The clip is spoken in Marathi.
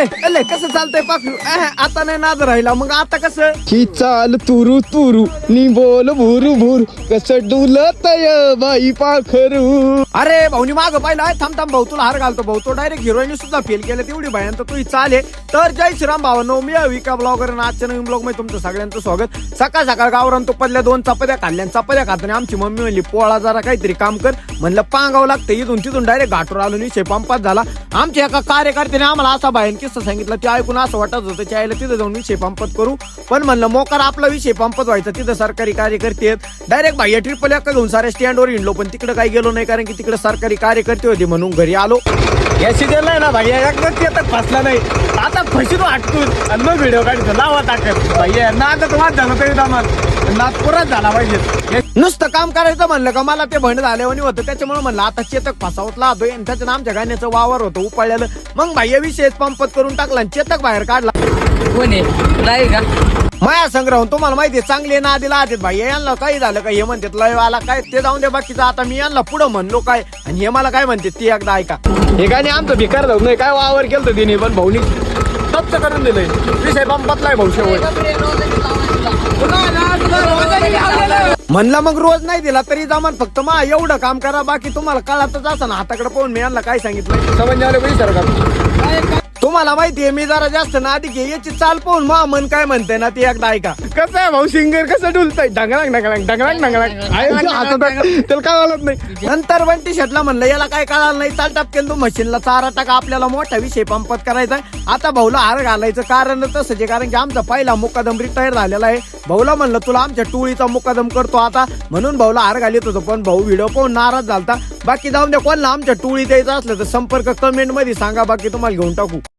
अले अले कसं चालतंय पाखरू अह, आता नाही नाद राहिला मग आता कसं? ही चाल तुरु तुरु नी बोल भुरु भुरु कसं डुलतय बाई पाखरू? अरे भाऊनी माग पाहिलं आहे थांब थांब भाऊ तुला हार घालतो भाऊ तो डायरेक्ट हिरोईन सुद्धा फेल केलं तेवढी भयान तर तुझी चाल आहे तर जय श्रीराम भावानो मी विका ब्लॉगर आणि आजच्या नवीन ब्लॉगमध्ये तुमचं सगळ्यांचं स्वागत. सकाळ सकाळ गावरान तो पडल्या दोन चपात्या खाल्ल्या आणि चपात्या खाताना आमची मम्मी म्हणली पोळा जरा काहीतरी काम कर. म्हणलं पांगावं लागतं इथून तिथून डायरेक्ट घाटवर आलो विषय पंपात झाला. आमच्या एका कार्यकर्त्याने आम्हाला असा भयान किस्सा सांगितला ते ऐकून असं वाटत होतं त्या आईला तिथं जाऊन विषय पंपत करू. पण म्हणलं मोकार आपला विषय पंपत व्हायचा तिथं सरकारी कार्यकर्ते आहेत. डायरेक्ट भाई ट्रिपल एका घेऊन साऱ्या स्टँडवर हिंडलो पण तिकडे काही गेलो नाही कारण की तिकडे सरकारी कार्यकर्ते होते म्हणून घरी आलो. या सिजनला ना भाई एकदा ते फसला नाही. आता फशीत हटतून आणि मग व्हिडिओ काढतो. लावा टाकत. भाई नाद वाद झालं तरी दामाल नाद पुराच झाला पाहिजे. नुसतं काम करायचं म्हणलं का? मला ते भंड झाल्यावानी होतं. त्याच्यामुळे म्हणलं आता चेतक फसावत लावतोय आणि त्याच्यानं आमच्या गाण्याचं वावर होतं उपाळलेलं. मग भाई विषय पंपत करून टाकला आणि चेतक बाहेर काढला. कोण आहे? का? माया संग्रह तुम्हाला माहितीये चांगले ना दिला आदित भाई यांना काही झालं का? हे म्हणतात लय आला काय? ते जाऊन दे बाकीचं. आता मी यांना पुढं म्हणलो काय? आणि हे मला काय म्हणते ती एकदा ऐका. हे गाणे आमचं भिकार जाऊ नाही काय वावर केलं तिने पण भाऊनी तप्त करून दिलंय. विषय पंपतलाय भाऊ शेवट. म्हणलं मग रोज नाही दिला तरी जमान फक्त मा एवढं काम करा बाकी तुम्हाला कळतच असं ना. हाताकडे पाहून मी यांना काय सांगितलं समज विचार पैसे तुम्हाला माहितीये मी जरा जास्त नादी घे याची चाल पाहून मा मन काय म्हणते ना ती एकदा ऐका. कसं आहे भाऊ सिंगर कसं डुलतय? ढंगळाक ढंगळाक ढंगळाक ढंगळाक आहे हातात त्याला काय कळत नाही? नंतर पण टी शर्टला म्हणलं याला काय कळालं नाही चाल टपकेल तू मशीनला चारा टाका आपल्याला मोठा विषय पंपत करायचा आहे. आता भाऊला हार घालायचं कारण तसंच आहे कारण की आमचा पहिला मुकादम रिटायर झालेला आहे. भाऊला म्हणलं तुला आमच्या टोळीचा मुकादम करतो आता. म्हणून भाऊला हार घालीत होतो पण भाऊ व्हिडिओ पाहून नाराज झालता. बाकी जाऊन द्या कोणाला आमच्या टोळी द्यायचं असलं तर संपर्क कमेंटमध्ये सांगा बाकी तुम्हाला घेऊन टाकू.